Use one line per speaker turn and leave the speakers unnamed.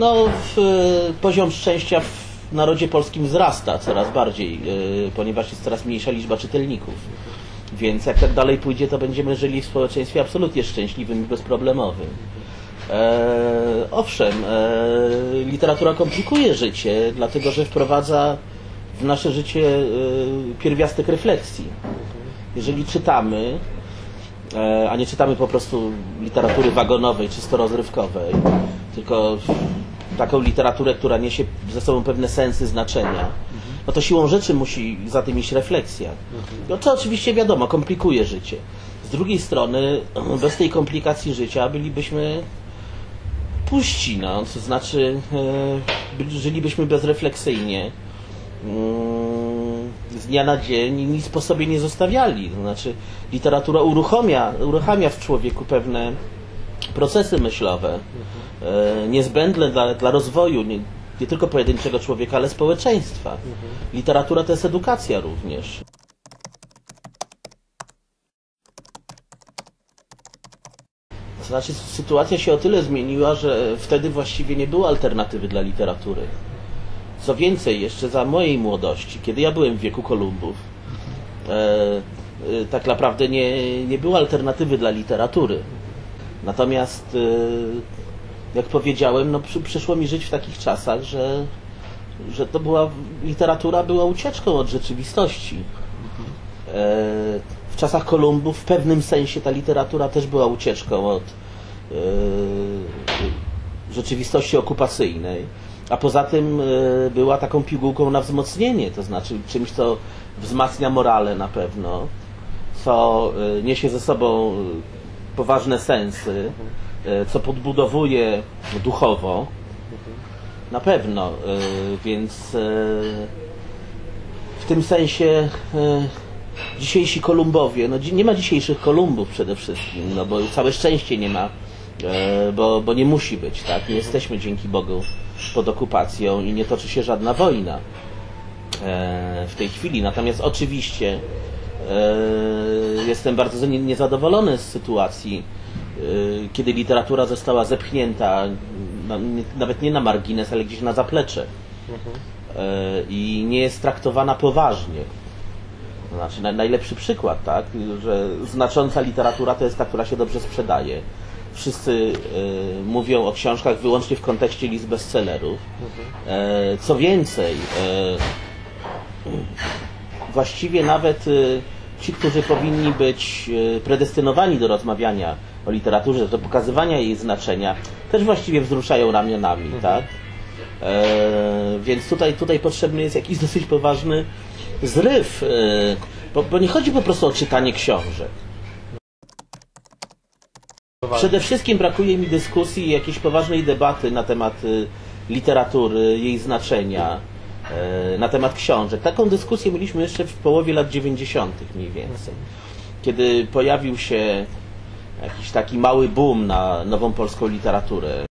No, w, e, poziom szczęścia w narodzie polskim wzrasta coraz bardziej, e, ponieważ jest coraz mniejsza liczba czytelników. Więc jak tak dalej pójdzie, to będziemy żyli w społeczeństwie absolutnie szczęśliwym i bezproblemowym. E, owszem, e, literatura komplikuje życie, dlatego że wprowadza w nasze życie e, pierwiastek refleksji. Jeżeli czytamy, a nie czytamy po prostu literatury wagonowej, czysto rozrywkowej, tylko taką literaturę, która niesie ze sobą pewne sensy, znaczenia, no to siłą rzeczy musi za tym iść refleksja. No to oczywiście wiadomo, komplikuje życie. Z drugiej strony, bez tej komplikacji życia bylibyśmy puści, no, to znaczy e, by- żylibyśmy bezrefleksyjnie mm, z dnia na dzień i nic po sobie nie zostawiali. To znaczy literatura uruchamia, uruchamia w człowieku pewne procesy myślowe e, niezbędne dla, dla rozwoju nie, nie tylko pojedynczego człowieka, ale społeczeństwa. Literatura to jest edukacja również. Znaczy sytuacja się o tyle zmieniła, że wtedy właściwie nie było alternatywy dla literatury. Co więcej, jeszcze za mojej młodości, kiedy ja byłem w wieku Kolumbów, e, e, tak naprawdę nie, nie było alternatywy dla literatury. Natomiast, e, jak powiedziałem, no, przy, przyszło mi żyć w takich czasach, że, że to była literatura była ucieczką od rzeczywistości. E, czasach Kolumbów w pewnym sensie ta literatura też była ucieczką od e, rzeczywistości okupacyjnej, a poza tym e, była taką pigułką na wzmocnienie, to znaczy czymś, co wzmacnia morale na pewno, co e, niesie ze sobą poważne sensy, co podbudowuje duchowo. Na pewno, więc w tym sensie dzisiejsi Kolumbowie, no nie ma dzisiejszych Kolumbów przede wszystkim, no bo całe szczęście nie ma, e, bo, bo nie musi być, tak? Nie jesteśmy dzięki Bogu pod okupacją i nie toczy się żadna wojna e, w tej chwili. Natomiast oczywiście e, jestem bardzo nie- niezadowolony z sytuacji, kiedy literatura została zepchnięta nie, nawet nie na margines, ale gdzieś na zaplecze e, i nie jest traktowana poważnie. Znaczy, naj- najlepszy przykład, tak, że znacząca literatura to jest ta, która się dobrze sprzedaje. Wszyscy e, mówią o książkach wyłącznie w kontekście list bestsellerów. E, co więcej, e, właściwie nawet e, ci, którzy powinni być e, predestynowani do rozmawiania o literaturze, do pokazywania jej znaczenia, też właściwie wzruszają ramionami, tak? E, więc tutaj, tutaj potrzebny jest jakiś dosyć poważny zryw, e, bo, bo nie chodzi po prostu o czytanie książek. Przede wszystkim brakuje mi dyskusji jakiejś poważnej debaty na temat y, literatury, jej znaczenia, e, na temat książek. Taką dyskusję mieliśmy jeszcze w połowie lat 90. mniej więcej. Kiedy pojawił się jakiś taki mały boom na nową polską literaturę.